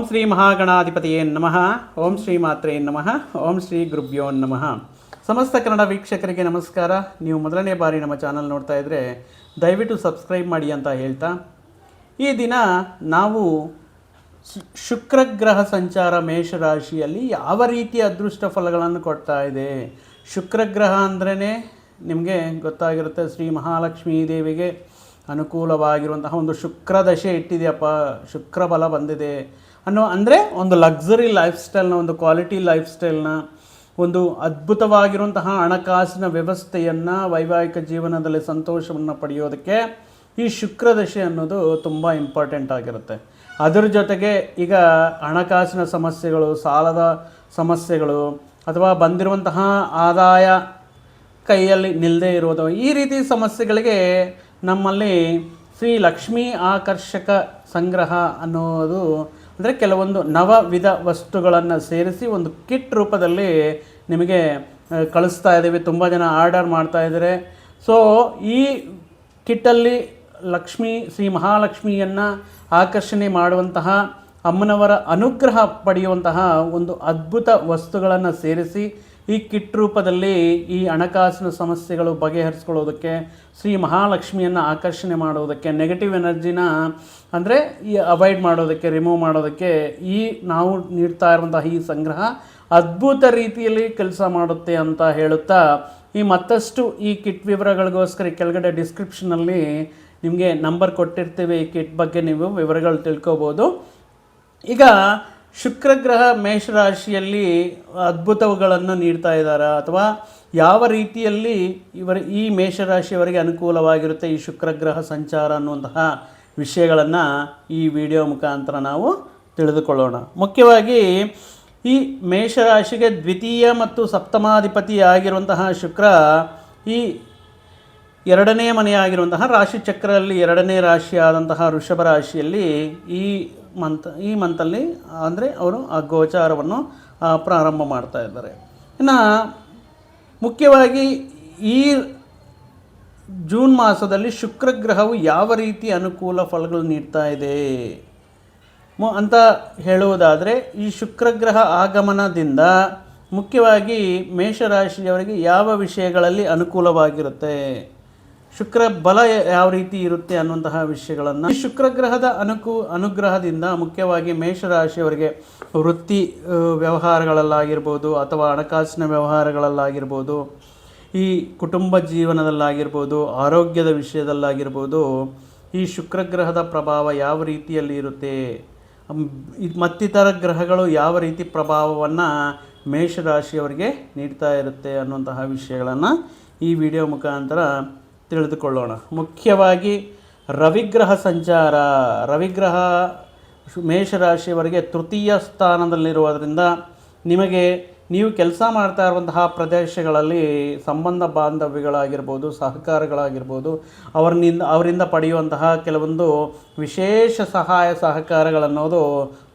ಓಂ ಶ್ರೀ ಮಹಾಗಣಾಧಿಪತಿಯೇ ನಮಃ. ಓಂ ಶ್ರೀ ಮಾತ್ರೇ ನಮಃ. ಓಂ ಶ್ರೀ ಗುರುಭ್ಯೋ ನಮಃ. ಸಮಸ್ತ ಕನ್ನಡ ವೀಕ್ಷಕರಿಗೆ ನಮಸ್ಕಾರ. ನೀವು ಮೊದಲನೇ ಬಾರಿ ನಮ್ಮ ಚಾನಲ್ ನೋಡ್ತಾ ಇದ್ದರೆ ದಯವಿಟ್ಟು ಸಬ್ಸ್ಕ್ರೈಬ್ ಮಾಡಿ ಅಂತ ಹೇಳ್ತಾ, ಈ ದಿನ ನಾವು ಶು- ಶುಕ್ರ ಗ್ರಹ ಸಂಚಾರ ಮೇಷರಾಶಿಯಲ್ಲಿ ಯಾವ ರೀತಿಯ ಅದೃಷ್ಟ ಫಲಗಳನ್ನು ಕೊಡ್ತಾ ಇದೆ? ಶುಕ್ರ ಗ್ರಹ ಅಂದ್ರೇ ನಿಮಗೆ ಗೊತ್ತಾಗಿರುತ್ತೆ, ಶ್ರೀ ಮಹಾಲಕ್ಷ್ಮೀ ದೇವಿಗೆ ಅನುಕೂಲವಾಗಿರುವಂತಹ ಒಂದು ಶುಕ್ರದಶೆ ಇಟ್ಟಿದೆಯಪ್ಪ. ಶುಕ್ರ ಬಲ ಬಂದಿದೆ. ಅನ್ನೋ ಅಂದರೆ ಒಂದು ಲಕ್ಸುರಿ ಲೈಫ್ ಸ್ಟೈಲ್ನ ಒಂದು ಕ್ವಾಲಿಟಿ ಲೈಫ್ ಸ್ಟೈಲ್ನ ಒಂದು ಅದ್ಭುತವಾಗಿರುವಂತಹ ಹಣಕಾಸಿನ ವ್ಯವಸ್ಥೆಯನ್ನು, ವೈವಾಹಿಕ ಜೀವನದಲ್ಲಿ ಸಂತೋಷವನ್ನು ಪಡೆಯೋದಕ್ಕೆ ಈ ಶುಕ್ರದಶೆ ಅನ್ನೋದು ತುಂಬ ಇಂಪಾರ್ಟೆಂಟ್ ಆಗಿರುತ್ತೆ. ಅದರ ಜೊತೆಗೆ ಈಗ ಹಣಕಾಸಿನ ಸಮಸ್ಯೆಗಳು, ಸಾಲದ ಸಮಸ್ಯೆಗಳು, ಅಥವಾ ಬಂದಿರುವಂತಹ ಆದಾಯ ಕೈಯಲ್ಲಿ ನಿಲ್ಲದೆ ಇರೋದು, ಈ ರೀತಿ ಸಮಸ್ಯೆಗಳಿಗೆ ನಮ್ಮಲ್ಲಿ ಶ್ರೀ ಲಕ್ಷ್ಮೀ ಆಕರ್ಷಕ ಸಂಗ್ರಹ ಅನ್ನೋದು ಅಂದರೆ ಕೆಲವೊಂದು ನವ ವಿಧ ವಸ್ತುಗಳನ್ನು ಸೇರಿಸಿ ಒಂದು ಕಿಟ್ ರೂಪದಲ್ಲಿ ನಿಮಗೆ ಕಳಿಸ್ತಾ ಇದ್ದೀವಿ. ತುಂಬ ಜನ ಆರ್ಡರ್ ಮಾಡ್ತಾ ಇದ್ದಾರೆ. ಸೊ ಈ ಕಿಟ್ಟಲ್ಲಿ ಲಕ್ಷ್ಮೀ, ಶ್ರೀ ಮಹಾಲಕ್ಷ್ಮಿಯನ್ನು ಆಕರ್ಷಣೆ ಮಾಡುವಂತಹ, ಅಮ್ಮನವರ ಅನುಗ್ರಹ ಪಡೆಯುವಂತಹ ಒಂದು ಅದ್ಭುತ ವಸ್ತುಗಳನ್ನು ಸೇರಿಸಿ ಈ ಕಿಟ್ ರೂಪದಲ್ಲಿ ಈ ಹಣಕಾಸಿನ ಸಮಸ್ಯೆಗಳು ಬಗೆಹರಿಸ್ಕೊಳ್ಳೋದಕ್ಕೆ, ಶ್ರೀ ಮಹಾಲಕ್ಷ್ಮಿಯನ್ನು ಆಕರ್ಷಣೆ ಮಾಡೋದಕ್ಕೆ ನೆಗೆಟಿವ್ ಎನರ್ಜಿನ ಅಂದರೆ ಈ ಅವಾಯ್ಡ್ ಮಾಡೋದಕ್ಕೆ ರಿಮೂವ್ ಮಾಡೋದಕ್ಕೆ ಈ ನಾವು ನೀಡ್ತಾ ಇರುವಂತಹ ಈ ಸಂಗ್ರಹ ಅದ್ಭುತ ರೀತಿಯಲ್ಲಿ ಕೆಲಸ ಮಾಡುತ್ತೆ ಅಂತ ಹೇಳುತ್ತಾ, ಈ ಮತ್ತಷ್ಟು ಈ ಕಿಟ್ ವಿವರಗಳಿಗೋಸ್ಕರ ಕೆಳಗಡೆ ಡಿಸ್ಕ್ರಿಪ್ಷನಲ್ಲಿ ನಿಮಗೆ ನಂಬರ್ ಕೊಟ್ಟಿರ್ತೀವಿ ಈ ಕಿಟ್ ಬಗ್ಗೆ ನೀವು ವಿವರಗಳು ತಿಳ್ಕೊಬೋದು. ಈಗ ಶುಕ್ರ ಗ್ರಹ ಮೇಷರಾಶಿಯಲ್ಲಿ ಅದ್ಭುತಗಳನ್ನು ನೀಡ್ತಾ ಇದ್ದಾರಾ. ಅಥವಾ ಯಾವ ರೀತಿಯಲ್ಲಿ ಇವರ ಈ ಮೇಷರಾಶಿಯವರಿಗೆ ಅನುಕೂಲವಾಗಿರುತ್ತೆ ಈ ಶುಕ್ರಗ್ರಹ ಸಂಚಾರ ಅನ್ನುವಂತಹ ವಿಷಯಗಳನ್ನು ಈ ವಿಡಿಯೋ ಮುಖಾಂತರ ನಾವು ತಿಳಿದುಕೊಳ್ಳೋಣ. ಮುಖ್ಯವಾಗಿ ಈ ಮೇಷರಾಶಿಗೆ ದ್ವಿತೀಯ ಮತ್ತು ಸಪ್ತಮಾಧಿಪತಿ ಆಗಿರುವಂತಹ ಶುಕ್ರ ಈ ಎರಡನೇ ಮನೆಯಾಗಿರುವಂತಹ ರಾಶಿ ಚಕ್ರದಲ್ಲಿ ಎರಡನೇ ರಾಶಿಯಾದಂತಹ ವೃಷಭ ರಾಶಿಯಲ್ಲಿ ಈ ಮಂತ್ ಈ ಮಂತಲ್ಲಿ ಅಂದರೆ ಅವರು ಆ ಗೋಚಾರವನ್ನು ಪ್ರಾರಂಭ ಮಾಡ್ತಾ ಇದ್ದಾರೆ. ಇನ್ನು ಮುಖ್ಯವಾಗಿ ಈ ಜೂನ್ ಮಾಸದಲ್ಲಿ ಶುಕ್ರ ಗ್ರಹವು ಯಾವ ರೀತಿ ಅನುಕೂಲ ಫಲಗಳು ನೀಡ್ತಾ ಇದೆ? ಅಂತ ಹೇಳುವುದಾದರೆ, ಈ ಶುಕ್ರಗ್ರಹ ಆಗಮನದಿಂದ ಮುಖ್ಯವಾಗಿ ಮೇಷರಾಶಿಯವರಿಗೆ ಯಾವ ವಿಷಯಗಳಲ್ಲಿ ಅನುಕೂಲವಾಗಿರುತ್ತೆ? ಶುಕ್ರ ಬಲ ಯಾವ ರೀತಿ ಇರುತ್ತೆ ಅನ್ನುವಂತಹ ವಿಷಯಗಳನ್ನು ಈ ಶುಕ್ರಗ್ರಹದ ಅನುಕು ಅನುಗ್ರಹದಿಂದ ಮುಖ್ಯವಾಗಿ ಮೇಷರಾಶಿಯವರಿಗೆ ವೃತ್ತಿ ವ್ಯವಹಾರಗಳಲ್ಲಾಗಿರ್ಬೋದು ಅಥವಾ ಹಣಕಾಸಿನ ವ್ಯವಹಾರಗಳಲ್ಲಾಗಿರ್ಬೋದು, ಈ ಕುಟುಂಬ ಜೀವನದಲ್ಲಾಗಿರ್ಬೋದು, ಆರೋಗ್ಯದ ವಿಷಯದಲ್ಲಾಗಿರ್ಬೋದು ಈ ಶುಕ್ರಗ್ರಹದ ಪ್ರಭಾವ ಯಾವ ರೀತಿಯಲ್ಲಿ ಇರುತ್ತೆ ಮತ್ತಿತರ ಗ್ರಹಗಳು ಯಾವ ರೀತಿ ಪ್ರಭಾವವನ್ನು ಮೇಷರಾಶಿಯವರಿಗೆ ನೀಡ್ತಾ ಇರುತ್ತೆ ಅನ್ನುವಂತಹ ವಿಷಯಗಳನ್ನು ಈ ವಿಡಿಯೋ ಮುಖಾಂತರ ತಿಳಿದುಕೊಳ್ಳೋಣ. ಮುಖ್ಯವಾಗಿ ರವಿಗ್ರಹ ಸಂಚಾರ. ರವಿಗ್ರಹ ಮೇಷರಾಶಿಯವರಿಗೆ ತೃತೀಯ ಸ್ಥಾನದಲ್ಲಿರುವುದರಿಂದ ನಿಮಗೆ ನೀವು ಕೆಲಸ ಮಾಡ್ತಾ ಇರುವಂತಹ ಪ್ರದೇಶಗಳಲ್ಲಿ ಸಂಬಂಧ ಬಾಂಧವ್ಯಗಳಾಗಿರ್ಬೋದು, ಸಹಕಾರಗಳಾಗಿರ್ಬೋದು ಅವರಿಂದ ಅವರಿಂದ ಪಡೆಯುವಂತಹ ಕೆಲವೊಂದು ವಿಶೇಷ ಸಹಾಯ ಸಹಕಾರಗಳನ್ನೋದು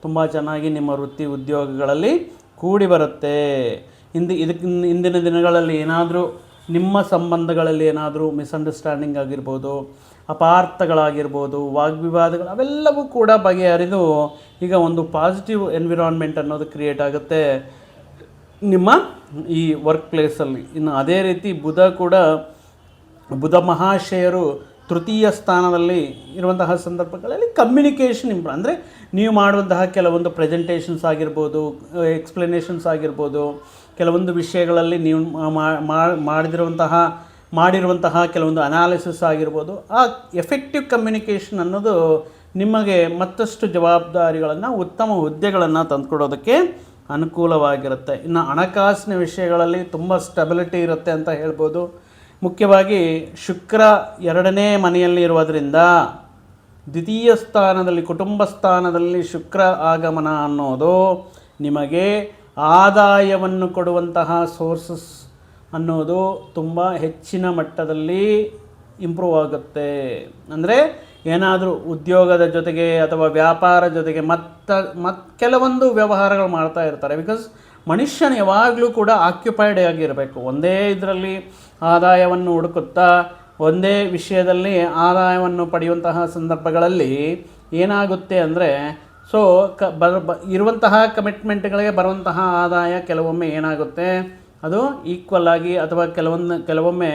ತುಂಬ ಚೆನ್ನಾಗಿ ನಿಮ್ಮ ವೃತ್ತಿ ಉದ್ಯೋಗಗಳಲ್ಲಿ ಕೂಡಿ ಬರುತ್ತೆ. ಇಂದು ಇದಕ್ಕೆ ಇಂದಿನ ದಿನಗಳಲ್ಲಿ ಏನಾದರೂ ನಿಮ್ಮ ಸಂಬಂಧಗಳಲ್ಲಿ ಏನಾದರೂ ಮಿಸ್ಅಂಡರ್ಸ್ಟ್ಯಾಂಡಿಂಗ್ ಆಗಿರ್ಬೋದು, ಅಪಾರ್ಥಗಳಾಗಿರ್ಬೋದು, ವಾಗ್ವಿವಾದಗಳು, ಅವೆಲ್ಲವೂ ಕೂಡ ಬಗೆಹರಿದು ಈಗ ಒಂದು ಪಾಸಿಟಿವ್ ಎನ್ವಿರಾನ್ಮೆಂಟ್ ಅನ್ನೋದು ಕ್ರಿಯೇಟ್ ಆಗುತ್ತೆ. ನಿಮ್ಮ ಈ ವರ್ಕ್ ಪ್ಲೇಸಲ್ಲಿ ಇನ್ನು ಅದೇ ರೀತಿ ಬುಧ ಕೂಡ, ಬುಧ ಮಹಾಶಯರು ತೃತೀಯ ಸ್ಥಾನದಲ್ಲಿ ಇರುವಂತಹ ಸಂದರ್ಭಗಳಲ್ಲಿ ಕಮ್ಯುನಿಕೇಷನ್ ಇಂಪ್ರೂ, ಅಂದರೆ ನೀವು ಮಾಡುವಂತಹ ಕೆಲವೊಂದು ಪ್ರೆಸೆಂಟೇಷನ್ಸ್ ಆಗಿರ್ಬೋದು ಎಕ್ಸ್ಪ್ಲನೇಷನ್ಸ್ ಆಗಿರ್ಬೋದು ಕೆಲವೊಂದು ವಿಷಯಗಳಲ್ಲಿ ನೀವು ಮಾಡಿದಿರುವಂತಹ ಮಾಡಿರುವಂತಹ ಕೆಲವೊಂದು ಅನಾಲಿಸಿಸ್ ಆಗಿರ್ಬೋದು. ಆ ಎಫೆಕ್ಟಿವ್ ಕಮ್ಯುನಿಕೇಷನ್ ಅನ್ನೋದು ನಿಮಗೆ ಮತ್ತಷ್ಟು ಜವಾಬ್ದಾರಿಗಳನ್ನು, ಉತ್ತಮ ಹುದ್ದೆಗಳನ್ನು ತಂದುಕೊಡೋದಕ್ಕೆ ಅನುಕೂಲವಾಗಿರುತ್ತೆ. ಇನ್ನು ಹಣಕಾಸಿನ ವಿಷಯಗಳಲ್ಲಿ ತುಂಬ ಸ್ಟೆಬಿಲಿಟಿ ಇರುತ್ತೆ ಅಂತ ಹೇಳ್ಬೋದು. ಮುಖ್ಯವಾಗಿ ಶುಕ್ರ ಎರಡನೇ ಮನೆಯಲ್ಲಿ ಇರುವುದರಿಂದ ದ್ವಿತೀಯ ಸ್ಥಾನದಲ್ಲಿ, ಕುಟುಂಬ ಸ್ಥಾನದಲ್ಲಿ ಶುಕ್ರ ಆಗಮನ ಅನ್ನೋದು ನಿಮಗೆ ಆದಾಯವನ್ನು ಕೊಡುವಂತಹ ಸೋರ್ಸಸ್ ಅನ್ನೋದು ತುಂಬ ಹೆಚ್ಚಿನ ಮಟ್ಟದಲ್ಲಿ ಇಂಪ್ರೂವ್ ಆಗುತ್ತೆ. ಅಂದರೆ ಏನಾದರೂ ಉದ್ಯೋಗದ ಜೊತೆಗೆ ಅಥವಾ ವ್ಯಾಪಾರ ಜೊತೆಗೆ ಮತ್ತ, ಮತ್ ಕೆಲವೊಂದು ವ್ಯವಹಾರಗಳು ಮಾಡ್ತಾ ಇರ್ತಾರೆ. ಬಿಕಾಸ್ ಮನುಷ್ಯನ ಯಾವಾಗಲೂ ಕೂಡ ಆಕ್ಯುಪೈಡ್ ಆಗಿರಬೇಕು. ಒಂದೇ ಇದರಲ್ಲಿ ಆದಾಯವನ್ನು ಹುಡುಕುತ್ತಾ, ಒಂದೇ ವಿಷಯದಲ್ಲಿ ಆದಾಯವನ್ನು ಪಡೆಯುವಂತಹ ಸಂದರ್ಭಗಳಲ್ಲಿ ಏನಾಗುತ್ತೆ ಅಂದರೆ ಸೊ ಕ ಬರ ಬ, ಇರುವಂತಹ ಕಮಿಟ್ಮೆಂಟ್ಗಳಿಗೆ ಬರುವಂತಹ ಆದಾಯ ಕೆಲವೊಮ್ಮೆ ಏನಾಗುತ್ತೆ? ಅದು ಈಕ್ವಲ್ ಆಗಿ ಅಥವಾ ಕೆಲವೊಂದು, ಕೆಲವೊಮ್ಮೆ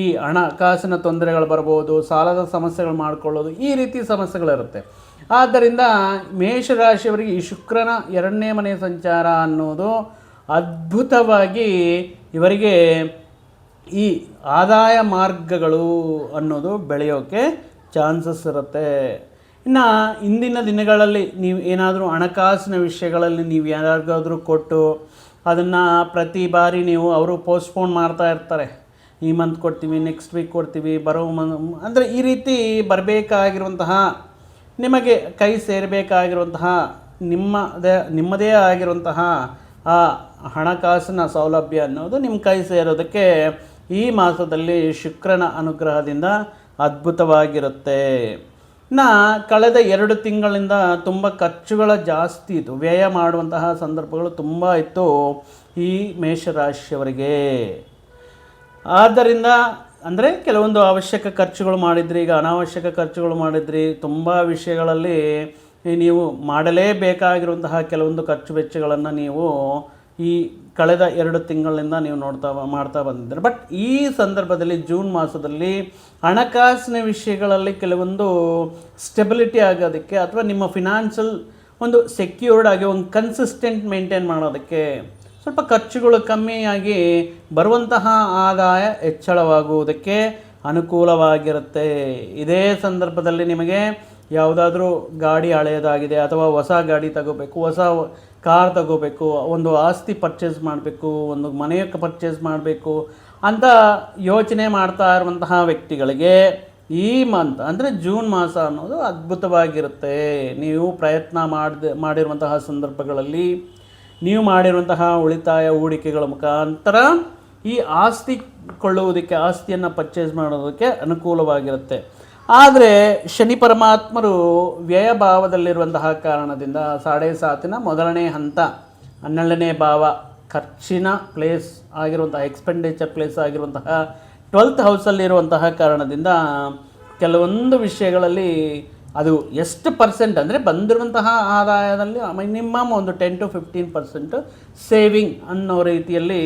ಈ ಹಣಕಾಸಿನ ತೊಂದರೆಗಳು ಬರ್ಬೋದು, ಸಾಲದ ಸಮಸ್ಯೆಗಳು ಮಾಡಿಕೊಳ್ಳೋದು ಈ ರೀತಿ ಸಮಸ್ಯೆಗಳಿರುತ್ತೆ. ಆದ್ದರಿಂದ ಮೇಷರಾಶಿಯವರಿಗೆ ಈ ಶುಕ್ರನ ಎರಡನೇ ಮನೆ ಸಂಚಾರ ಅನ್ನೋದು ಅದ್ಭುತವಾಗಿ ಇವರಿಗೆ ಈ ಆದಾಯ ಮಾರ್ಗಗಳು ಅನ್ನೋದು ಬೆಳೆಯೋಕ್ಕೆ ಚಾನ್ಸಸ್ ಇರುತ್ತೆ. ಇನ್ನು ಇಂದಿನ ದಿನಗಳಲ್ಲಿ ನೀವು ಏನಾದರೂ ಹಣಕಾಸಿನ ವಿಷಯಗಳಲ್ಲಿ ನೀವು ಯಾರಿಗಾದರೂ ಕೊಟ್ಟು ಅದನ್ನು ಪ್ರತಿ ಬಾರಿ ನೀವು ಅವರು ಪೋಸ್ಟ್ಪೋನ್ ಮಾಡ್ತಾ ಇರ್ತಾರೆ. ಈ ಮಂತ್ ಕೊಡ್ತೀವಿ ನೆಕ್ಸ್ಟ್ ವೀಕ್ ಕೊಡ್ತೀವಿ, ಬರೋ ಮ ಅಂದರೆ ಈ ರೀತಿ ಬರಬೇಕಾಗಿರುವಂತಹ ನಿಮಗೆ ಕೈ ಸೇರಬೇಕಾಗಿರುವಂತಹ ನಿಮ್ಮದೇ ನಿಮ್ಮದೇ ಆಗಿರುವಂತಹ ಆ ಹಣಕಾಸಿನ ಸೌಲಭ್ಯ ಅನ್ನೋದು ನಿಮ್ಮ ಕೈ ಸೇರೋದಕ್ಕೆ ಈ ಮಾಸದಲ್ಲಿ ಶುಕ್ರನ ಅನುಗ್ರಹದಿಂದ ಅದ್ಭುತವಾಗಿರುತ್ತೆ. ಇನ್ನು ಕಳೆದ ಎರಡು ತಿಂಗಳಿಂದ ತುಂಬ ಖರ್ಚುಗಳ ಜಾಸ್ತಿ ಇತ್ತು. ವ್ಯಯ ಮಾಡುವಂತಹ ಸಂದರ್ಭಗಳು ತುಂಬ ಇತ್ತು ಈ ಮೇಷರಾಶಿಯವರಿಗೆ. ಆದ್ದರಿಂದ ಅಂದರೆ ಕೆಲವೊಂದು ಅವಶ್ಯಕ ಖರ್ಚುಗಳು ಮಾಡಿದ್ರಿ, ಈಗ ಅನಾವಶ್ಯಕ ಖರ್ಚುಗಳು ಮಾಡಿದ್ರಿ, ತುಂಬ ವಿಷಯಗಳಲ್ಲಿ ನೀವು ಮಾಡಲೇಬೇಕಾಗಿರುವಂತಹ ಕೆಲವೊಂದು ಖರ್ಚು ವೆಚ್ಚಗಳನ್ನು ನೀವು ಈ ಕಳೆದ ಎರಡು ತಿಂಗಳಿಂದ ನೀವು ನೋಡ್ತಾ ಮಾಡ್ತಾ ಬಂದಿದ್ದೀರಿ. ಬಟ್ ಈ ಸಂದರ್ಭದಲ್ಲಿ ಜೂನ್ ಮಾಸದಲ್ಲಿ ಹಣಕಾಸಿನ ವಿಷಯಗಳಲ್ಲಿ ಕೆಲವೊಂದು ಸ್ಟೆಬಿಲಿಟಿ ಆಗೋದಕ್ಕೆ ಅಥವಾ ನಿಮ್ಮ ಫಿನಾನ್ಷಿಯಲ್ ಒಂದು ಸೆಕ್ಯೂರ್ಡ್ ಆಗಿ ಒಂದು ಕನ್ಸಿಸ್ಟೆಂಟ್ ಮೇಂಟೈನ್ ಮಾಡೋದಕ್ಕೆ ಸ್ವಲ್ಪ ಖರ್ಚುಗಳು ಕಮ್ಮಿಯಾಗಿ ಬರುವಂತಹ ಆದಾಯ ಹೆಚ್ಚಳವಾಗುವುದಕ್ಕೆ ಅನುಕೂಲವಾಗಿರುತ್ತೆ. ಇದೇ ಸಂದರ್ಭದಲ್ಲಿ ನಿಮಗೆ ಯಾವುದಾದ್ರೂ ಗಾಡಿ ಹಳೆಯದಾಗಿದೆ ಅಥವಾ ಹೊಸ ಗಾಡಿ ತಗೋಬೇಕು, ಹೊಸ ಕಾರ್ ತಗೋಬೇಕು, ಒಂದು ಆಸ್ತಿ ಪರ್ಚೇಸ್ ಮಾಡಬೇಕು, ಒಂದು ಮನೆಯ ಪರ್ಚೇಸ್ ಮಾಡಬೇಕು ಅಂತ ಯೋಚನೆ ಮಾಡ್ತಾ ಇರುವಂತಹ ವ್ಯಕ್ತಿಗಳಿಗೆ ಈ ಮಂತ್ ಅಂದರೆ ಜೂನ್ ಮಾಸ ಅನ್ನೋದು ಅದ್ಭುತವಾಗಿರುತ್ತೆ. ನೀವು ಪ್ರಯತ್ನ ಮಾಡಿದ, ಮಾಡಿರುವಂತಹ ಸಂದರ್ಭಗಳಲ್ಲಿ ನೀವು ಮಾಡಿರುವಂತಹ ಉಳಿತಾಯ ಹೂಡಿಕೆಗಳ ಮುಖಾಂತರ ಈ ಆಸ್ತಿ ಕೊಳ್ಳುವುದಕ್ಕೆ, ಆಸ್ತಿಯನ್ನು ಪರ್ಚೇಸ್ ಮಾಡೋದಕ್ಕೆ ಅನುಕೂಲವಾಗಿರುತ್ತೆ. ಆದರೆ ಶನಿ ಪರಮಾತ್ಮರು ವ್ಯಯ ಭಾವದಲ್ಲಿರುವಂತಹ ಕಾರಣದಿಂದ ಸಾಡೆ ಸಾತಿನ ಮೊದಲನೇ ಹಂತ, ಹನ್ನೆರಡನೇ ಭಾವ, ಖರ್ಚಿನ ಪ್ಲೇಸ್ ಆಗಿರುವಂತಹ ಎಕ್ಸ್ಪೆಂಡಿಚರ್ ಪ್ಲೇಸ್ ಆಗಿರುವಂತಹ ಟ್ವೆಲ್ತ್ ಹೌಸಲ್ಲಿರುವಂತಹ ಕಾರಣದಿಂದ ಕೆಲವೊಂದು ವಿಷಯಗಳಲ್ಲಿ ಅದು ಎಷ್ಟು ಪರ್ಸೆಂಟ್ ಅಂದರೆ ಬಂದಿರುವಂತಹ ಆದಾಯದಲ್ಲಿ ಮಿನಿಮಮ್ ಒಂದು ten to fifteen percent saving ಅನ್ನೋ ರೀತಿಯಲ್ಲಿ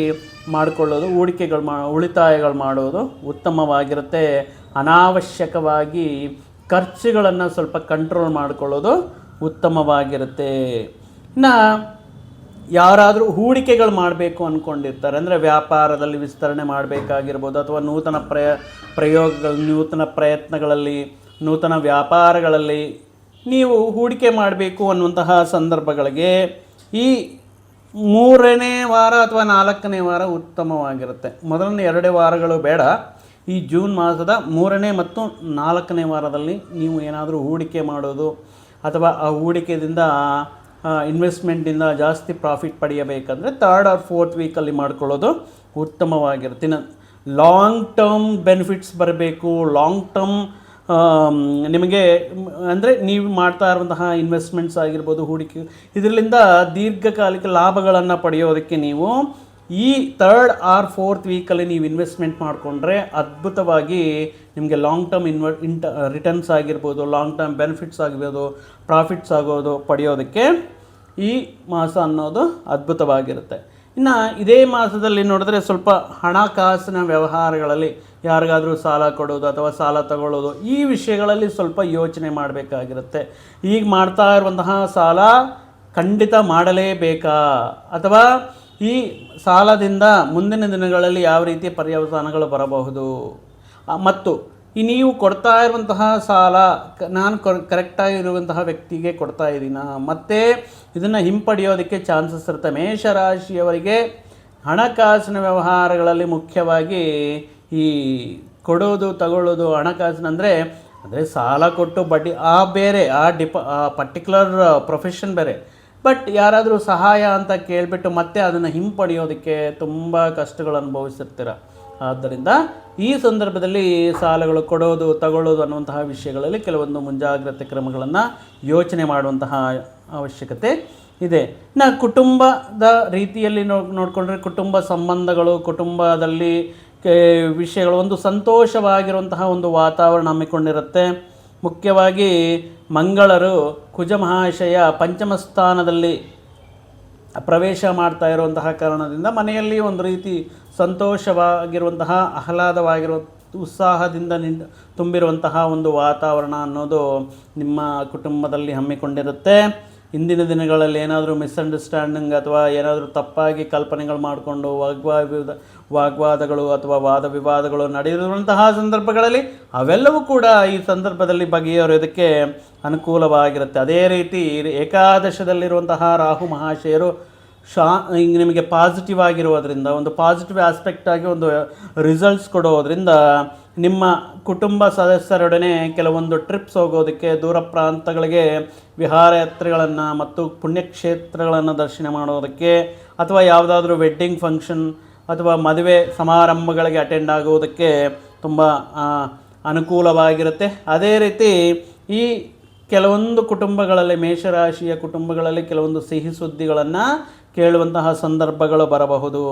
ಮಾಡಿಕೊಳ್ಳೋದು, ಹೂಡಿಕೆಗಳು ಮಾ, ಉಳಿತಾಯಗಳು ಮಾಡೋದು ಉತ್ತಮವಾಗಿರುತ್ತೆ. ಅನಾವಶ್ಯಕವಾಗಿ ಖರ್ಚುಗಳನ್ನು ಸ್ವಲ್ಪ ಕಂಟ್ರೋಲ್ ಮಾಡಿಕೊಳ್ಳೋದು ಉತ್ತಮವಾಗಿರುತ್ತೆ. ಇನ್ನು ಯಾರಾದರೂ ಹೂಡಿಕೆಗಳು ಮಾಡಬೇಕು ಅಂದ್ಕೊಂಡಿರ್ತಾರೆ ಅಂದರೆ ವ್ಯಾಪಾರದಲ್ಲಿ ವಿಸ್ತರಣೆ ಮಾಡಬೇಕಾಗಿರ್ಬೋದು, ಅಥವಾ ನೂತನ ಪ್ರಯ, ಪ್ರಯೋಗಗಳು, ನೂತನ ಪ್ರಯತ್ನಗಳಲ್ಲಿ, ನೂತನ ವ್ಯಾಪಾರಗಳಲ್ಲಿ ನೀವು ಹೂಡಿಕೆ ಮಾಡಬೇಕು ಅನ್ನುವಂತಹ ಸಂದರ್ಭಗಳಿಗೆ ಈ ಮೂರನೇ ವಾರ ಅಥವಾ ನಾಲ್ಕನೇ ವಾರ ಉತ್ತಮವಾಗಿರುತ್ತೆ. ಮೊದಲನೇ ಎರಡೇ ವಾರಗಳು ಬೇಡ. ಈ ಜೂನ್ ಮಾಸದ ಮೂರನೇ ಮತ್ತು ನಾಲ್ಕನೇ ವಾರದಲ್ಲಿ ನೀವು ಏನಾದರೂ ಹೂಡಿಕೆ ಮಾಡೋದು ಅಥವಾ ಆ ಹೂಡಿಕೆದಿಂದ ಇನ್ವೆಸ್ಟ್ಮೆಂಟಿಂದ ಜಾಸ್ತಿ ಪ್ರಾಫಿಟ್ ಪಡೆಯಬೇಕಂದ್ರೆ ತರ್ಡ್ ಆರ್ ಫೋರ್ತ್ ವೀಕಲ್ಲಿ ಮಾಡ್ಕೊಳ್ಳೋದು ಉತ್ತಮವಾಗಿರುತ್ತೆ. ಇನ್ನು ಲಾಂಗ್ ಟರ್ಮ್ ಬೆನಿಫಿಟ್ಸ್ ಬರಬೇಕು. ಲಾಂಗ್ ಟರ್ಮ್ ನಿಮಗೆ, ಅಂದರೆ ನೀವು ಮಾಡ್ತಾ ಇರುವಂತಹ ಇನ್ವೆಸ್ಟ್ಮೆಂಟ್ಸ್ ಆಗಿರ್ಬೋದು, ಹೂಡಿಕೆ, ಇದರಿಂದ ದೀರ್ಘಕಾಲಿಕ ಲಾಭಗಳನ್ನು ಪಡೆಯೋದಕ್ಕೆ ನೀವು ಈ ತರ್ಡ್ ಆರ್ ಫೋರ್ತ್ ವೀಕಲ್ಲಿ ನೀವು ಇನ್ವೆಸ್ಟ್ಮೆಂಟ್ ಮಾಡಿಕೊಂಡ್ರೆ ಅದ್ಭುತವಾಗಿ ನಿಮಗೆ ಲಾಂಗ್ ಟರ್ಮ್ ಇನ್ವ ಇಂಟ ರಿಟರ್ನ್ಸ್ ಆಗಿರ್ಬೋದು ಲಾಂಗ್ ಟರ್ಮ್ ಬೆನಿಫಿಟ್ಸ್ ಆಗಿರ್ಬೋದು ಪ್ರಾಫಿಟ್ಸ್ ಆಗೋದು ಪಡೆಯೋದಕ್ಕೆ ಈ ಮಾಸ ಅನ್ನೋದು ಅದ್ಭುತವಾಗಿರುತ್ತೆ. ಇನ್ನು ಇದೇ ಮಾಸದಲ್ಲಿ ನೋಡಿದ್ರೆ ಸ್ವಲ್ಪ ಹಣಕಾಸಿನ ವ್ಯವಹಾರಗಳಲ್ಲಿ ಯಾರಿಗಾದರೂ ಸಾಲ ಕೊಡೋದು ಅಥವಾ ಸಾಲ ತಗೊಳ್ಳೋದು ಈ ವಿಷಯಗಳಲ್ಲಿ ಸ್ವಲ್ಪ ಯೋಚನೆ ಮಾಡಬೇಕಾಗಿರುತ್ತೆ. ಈಗ ಮಾಡ್ತಾ ಇರುವಂತಹ ಸಾಲ ಖಂಡಿತ ಮಾಡಲೇಬೇಕಾ ಅಥವಾ ಈ ಸಾಲದಿಂದ ಮುಂದಿನ ದಿನಗಳಲ್ಲಿ ಯಾವ ರೀತಿ ಪರ್ಯವಸಾನಗಳು ಬರಬಹುದು? ಮತ್ತು ಈ ನೀವು ಕೊಡ್ತಾ ಇರುವಂತಹ ಸಾಲ, ಕ- ನಾನು ಕರೆಕ್ಟಾಗಿರುವಂತಹ ವ್ಯಕ್ತಿಗೆ ಕೊಡ್ತಾ ಇದ್ದೀನ? ಮತ್ತು ಇದನ್ನು ಹಿಂಪಡೆಯೋದಕ್ಕೆ ಚಾನ್ಸಸ್ ಇರುತ್ತೆ. ಮೇಷರಾಶಿಯವರಿಗೆ ಹಣಕಾಸಿನ ವ್ಯವಹಾರಗಳಲ್ಲಿ ಮುಖ್ಯವಾಗಿ ಈ ಕೊಡೋದು, ತಗೊಳ್ಳೋದು, ಹಣಕಾಸಿನ ಅಂದರೆ ಅಂದರೆ ಸಾಲ ಕೊಟ್ಟು ಬಡ್ಡಿ, ಆ ಬೇರೆ, ಆ ಡಿಪ, ಆ ಪರ್ಟಿಕ್ಯುಲರ್ ಪ್ರೊಫೆಷನ್ ಬೇರೆ. ಬಟ್ ಯಾರಾದರೂ ಸಹಾಯ ಅಂತ ಕೇಳಿಬಿಟ್ಟು ಮತ್ತೆ ಅದನ್ನು ಹಿಂಪಡೆಯೋದಕ್ಕೆ ತುಂಬ ಕಷ್ಟಗಳು ಅನುಭವಿಸಿರ್ತೀರ. ಆದ್ದರಿಂದ ಈ ಸಂದರ್ಭದಲ್ಲಿ ಸಾಲಗಳು ಕೊಡೋದು, ತಗೊಳ್ಳೋದು ಅನ್ನುವಂತಹ ವಿಷಯಗಳಲ್ಲಿ ಕೆಲವೊಂದು ಮುಂಜಾಗ್ರತೆ ಕ್ರಮಗಳನ್ನು ಯೋಚನೆ ಮಾಡುವಂತಹ ಅವಶ್ಯಕತೆ ಇದೆ. ನಾ ಕುಟುಂಬದ ರೀತಿಯಲ್ಲಿ ನೋಡಿಕೊಂಡ್ರೆ ಕುಟುಂಬ ಸಂಬಂಧಗಳು, ಕುಟುಂಬದಲ್ಲಿ ವಿಷಯಗಳು ಒಂದು ಸಂತೋಷವಾಗಿರುವಂತಹ ಒಂದು ವಾತಾವರಣ ಹಮ್ಮಿಕೊಂಡಿರುತ್ತೆ. ಮುಖ್ಯವಾಗಿ ಮಂಗಳರು ಕುಜ ಮಹಾಶಯ ಪಂಚಮ ಸ್ಥಾನದಲ್ಲಿ ಪ್ರವೇಶ ಮಾಡ್ತಾ ಇರುವಂತಹ ಕಾರಣದಿಂದ ಮನೆಯಲ್ಲಿ ಒಂದು ರೀತಿ ಸಂತೋಷವಾಗಿರುವಂತಹ ಆಹ್ಲಾದವಾಗಿರುವ ಉತ್ಸಾಹದಿಂದ ನಿ ತುಂಬಿರುವಂತಹ ಒಂದು ವಾತಾವರಣ ಅನ್ನೋದು ನಿಮ್ಮ ಕುಟುಂಬದಲ್ಲಿ ಹಮ್ಮಿಕೊಂಡಿರುತ್ತೆ. ಇಂದಿನ ದಿನಗಳಲ್ಲಿ ಏನಾದರೂ ಮಿಸ್ಅಂಡರ್ಸ್ಟ್ಯಾಂಡಿಂಗ್ ಅಥವಾ ಏನಾದರೂ ತಪ್ಪಾಗಿ ಕಲ್ಪನೆಗಳು ಮಾಡಿಕೊಂಡು ವಾಗ್ವಾದ ವಾಗ್ವಾದಗಳು ಅಥವಾ ವಾದ ವಿವಾದಗಳು ನಡೆದಿರುವಂತಹ ಸಂದರ್ಭಗಳಲ್ಲಿ ಅವೆಲ್ಲವೂ ಕೂಡ ಈ ಸಂದರ್ಭದಲ್ಲಿ ಬಗೆಹರಿಯೋದಕ್ಕೆ ಅನುಕೂಲವಾಗಿರುತ್ತೆ. ಅದೇ ರೀತಿ ಏಕಾದಶದಲ್ಲಿರುವಂತಹ ರಾಹು ಮಹಾಶಯರು ಶಾ, ಹಿಂಗೆ ನಿಮಗೆ ಪಾಸಿಟಿವ್ ಆಗಿರೋದ್ರಿಂದ, ಒಂದು ಪಾಸಿಟಿವ್ ಆಸ್ಪೆಕ್ಟ್ ಆಗಿ ಒಂದು ರಿಸಲ್ಟ್ಸ್ ಕೊಡೋದ್ರಿಂದ, ನಿಮ್ಮ ಕುಟುಂಬ ಸದಸ್ಯರೊಡನೆ ಕೆಲವೊಂದು ಟ್ರಿಪ್ಸ್ ಹೋಗೋದಕ್ಕೆ, ದೂರ ಪ್ರಾಂತಗಳಿಗೆ ವಿಹಾರಯಾತ್ರೆಗಳನ್ನು ಮತ್ತು ಪುಣ್ಯಕ್ಷೇತ್ರಗಳನ್ನು ದರ್ಶನ ಮಾಡೋದಕ್ಕೆ, ಅಥವಾ ಯಾವುದಾದ್ರೂ ವೆಡ್ಡಿಂಗ್ ಫಂಕ್ಷನ್ ಅಥವಾ ಮದುವೆ ಸಮಾರಂಭಗಳಿಗೆ ಅಟೆಂಡ್ ಆಗುವುದಕ್ಕೆ ತುಂಬ ಅನುಕೂಲವಾಗಿರುತ್ತೆ. ಅದೇ ರೀತಿ ಈ ಕೆಲವೊಂದು ಕುಟುಂಬಗಳಲ್ಲಿ, ಮೇಷರಾಶಿಯ ಕುಟುಂಬಗಳಲ್ಲಿ ಕೆಲವೊಂದು ಸಿಹಿ ಸುದ್ದಿಗಳನ್ನು ಕೇಳುವಂತಹ ಸಂದರ್ಭಗಳು ಬರಬಹುದು.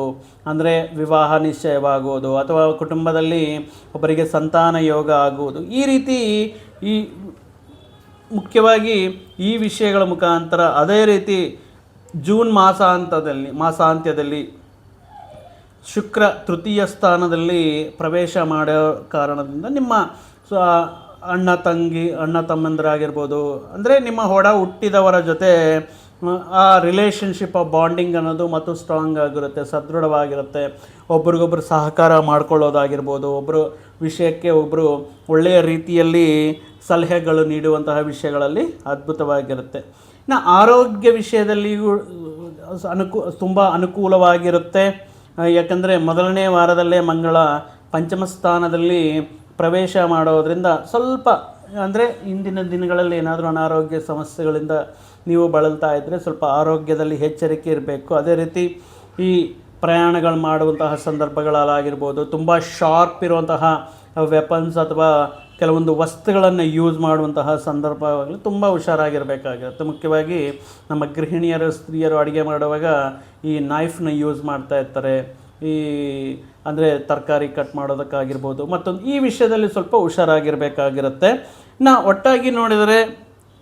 ಅಂದರೆ ವಿವಾಹ ನಿಶ್ಚಯವಾಗುವುದು ಅಥವಾ ಕುಟುಂಬದಲ್ಲಿ ಒಬ್ಬರಿಗೆ ಸಂತಾನ ಯೋಗ ಆಗುವುದು. ಈ ರೀತಿ ಈ ಮುಖ್ಯವಾಗಿ ಈ ವಿಷಯಗಳ ಮುಖಾಂತರ ಅದೇ ರೀತಿ ಜೂನ್ ಮಾಸಾಂತದಲ್ಲಿ, ಮಾಸಾಂತ್ಯದಲ್ಲಿ ಶುಕ್ರ ತೃತೀಯ ಸ್ಥಾನದಲ್ಲಿ ಪ್ರವೇಶ ಮಾಡೋ ಕಾರಣದಿಂದ ನಿಮ್ಮ ಅಣ್ಣ, ತಂಗಿ, ಅಣ್ಣ, ತಮ್ಮಂದಿರಾಗಿರ್ಬೋದು. ಅಂದರೆ ನಿಮ್ಮ ಹೊಡ ಹುಟ್ಟಿದವರ ಜೊತೆ ಆ, ರಿಲೇಷನ್ಶಿಪ್ ಆ ಬಾಂಡಿಂಗ್ ಅನ್ನೋದು ಮತ್ತು ಸ್ಟ್ರಾಂಗ್ ಆಗಿರುತ್ತೆ ಸದೃಢವಾಗಿರುತ್ತೆ. ಒಬ್ರಿಗೊಬ್ರು ಸಹಕಾರ ಮಾಡ್ಕೊಳ್ಳೋದಾಗಿರ್ಬೋದು ಒಬ್ಬರು ವಿಷಯಕ್ಕೆ ಒಬ್ಬರು ಒಳ್ಳೆಯ ರೀತಿಯಲ್ಲಿ ಸಲಹೆಗಳು ನೀಡುವಂತಹ ವಿಷಯಗಳಲ್ಲಿ ಅದ್ಭುತವಾಗಿರುತ್ತೆ. ಇನ್ನು ಆರೋಗ್ಯ ವಿಷಯದಲ್ಲಿಯೂ ಅನುಕೂ ತುಂಬ ಅನುಕೂಲವಾಗಿರುತ್ತೆ. ಯಾಕಂದರೆ ಮೊದಲನೇ ವಾರದಲ್ಲೇ ಮಂಗಳ ಪಂಚಮ ಸ್ಥಾನದಲ್ಲಿ ಪ್ರವೇಶ ಮಾಡೋದರಿಂದ ಸ್ವಲ್ಪ ಅಂದರೆ ಇಂದಿನ ದಿನಗಳಲ್ಲಿ ಏನಾದರೂ ಅನಾರೋಗ್ಯ ಸಮಸ್ಯೆಗಳಿಂದ ನೀವು ಬಳಲ್ತಾ ಇದ್ದರೆ ಸ್ವಲ್ಪ ಆರೋಗ್ಯದಲ್ಲಿ ಎಚ್ಚರಿಕೆ ಇರಬೇಕು. ಅದೇ ರೀತಿ ಈ ಪ್ರಯಾಣಗಳು ಮಾಡುವಂತಹ ಸಂದರ್ಭಗಳಲ್ಲಾಗಿರ್ಬೋದು, ತುಂಬ ಶಾರ್ಪ್ ಇರುವಂತಹ ವೆಪನ್ಸ್ ಅಥವಾ ಕೆಲವೊಂದು ವಸ್ತುಗಳನ್ನು ಯೂಸ್ ಮಾಡುವಂತಹ ಸಂದರ್ಭವಾಗಲಿ ತುಂಬ ಹುಷಾರಾಗಿರಬೇಕಾಗಿರುತ್ತೆ. ಮುಖ್ಯವಾಗಿ ನಮ್ಮ ಗೃಹಿಣಿಯರು, ಸ್ತ್ರೀಯರು ಅಡುಗೆ ಮಾಡುವಾಗ ಈ ನೈಫ್ನ ಯೂಸ್ ಮಾಡ್ತಾ ಇರ್ತಾರೆ. ಈ ಅಂದರೆ ತರಕಾರಿ ಕಟ್ ಮಾಡೋದಕ್ಕಾಗಿರ್ಬೋದು, ಮತ್ತೊಂದು ಈ ವಿಷಯದಲ್ಲಿ ಸ್ವಲ್ಪ ಹುಷಾರಾಗಿರಬೇಕಾಗಿರುತ್ತೆ. ನಾ ಒಟ್ಟಾಗಿ ನೋಡಿದರೆ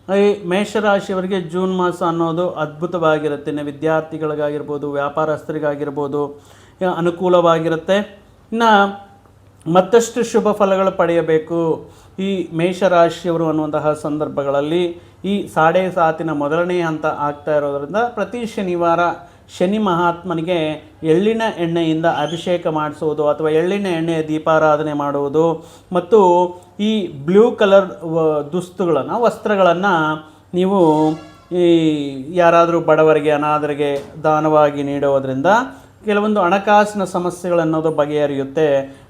ಈ ಮೇಷರಾಶಿಯವರಿಗೆ ಜೂನ್ ಮಾಸ ಅನ್ನೋದು ಅದ್ಭುತವಾಗಿರುತ್ತೆ. ವಿದ್ಯಾರ್ಥಿಗಳಿಗಾಗಿರ್ಬೋದು, ವ್ಯಾಪಾರಸ್ಥರಿಗಾಗಿರ್ಬೋದು ಅನುಕೂಲವಾಗಿರುತ್ತೆ. ಇನ್ನು ಮತ್ತಷ್ಟು ಶುಭ ಫಲಗಳು ಪಡೆಯಬೇಕು. ಈ ಮೇಷರಾಶಿಯವರು ಅನ್ನುವಂತಹ ಸಂದರ್ಭಗಳಲ್ಲಿ ಈ ಸಾಡೆ ಸಾತಿನ ಮೊದಲನೇ ಹಂತ ಆಗ್ತಾ ಇರೋದರಿಂದ ಪ್ರತಿ ಶನಿವಾರ ಶನಿ ಮಹಾತ್ಮನಿಗೆ ಎಳ್ಳಿನ ಎಣ್ಣೆಯಿಂದ ಅಭಿಷೇಕ ಮಾಡಿಸುವುದು ಅಥವಾ ಎಳ್ಳಿನ ಎಣ್ಣೆಯ ದೀಪಾರಾಧನೆ ಮಾಡುವುದು ಮತ್ತು ಈ ಬ್ಲೂ ಕಲರ್ ದುಸ್ತುಗಳನ್ನು, ವಸ್ತ್ರಗಳನ್ನು ನೀವು ಈ ಯಾರಾದರೂ ಬಡವರಿಗೆ ಅನಾಥರಿಗೆ ದಾನವಾಗಿ ನೀಡೋದರಿಂದ ಕೆಲವೊಂದು ಹಣಕಾಸಿನ ಸಮಸ್ಯೆಗಳನ್ನೋದು ಬಗೆಹರಿಯುತ್ತೆ,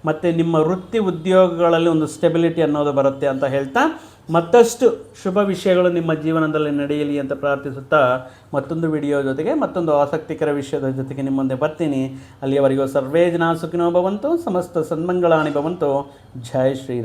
ಮತ್ತು ನಿಮ್ಮ ವೃತ್ತಿ ಉದ್ಯೋಗಗಳಲ್ಲಿ ಒಂದು ಸ್ಟೆಬಿಲಿಟಿ ಅನ್ನೋದು ಬರುತ್ತೆ ಅಂತ ಹೇಳ್ತಾ ಮತ್ತಷ್ಟು ಶುಭ ವಿಷಯಗಳು ನಿಮ್ಮ ಜೀವನದಲ್ಲಿ ನಡೆಯಲಿ ಅಂತ ಪ್ರಾರ್ಥಿಸುತ್ತಾ ಮತ್ತೊಂದು ವಿಡಿಯೋ ಜೊತೆಗೆ ಮತ್ತೊಂದು ಆಸಕ್ತಿಕರ ವಿಷಯದ ಜೊತೆಗೆ ನಿಮ್ಮ ಮುಂದೆ ಬರ್ತೀನಿ. ಅಲ್ಲಿಯವರೆಗೂ ಸರ್ವೇ ಜನ ಸುಖಿನೋ ಭವಂತು, ಸಮಸ್ತ ಸನ್ಮಂಗಳಾಣಿ ಭವಂತು. ಜೈ ಶ್ರೀರಾಮ್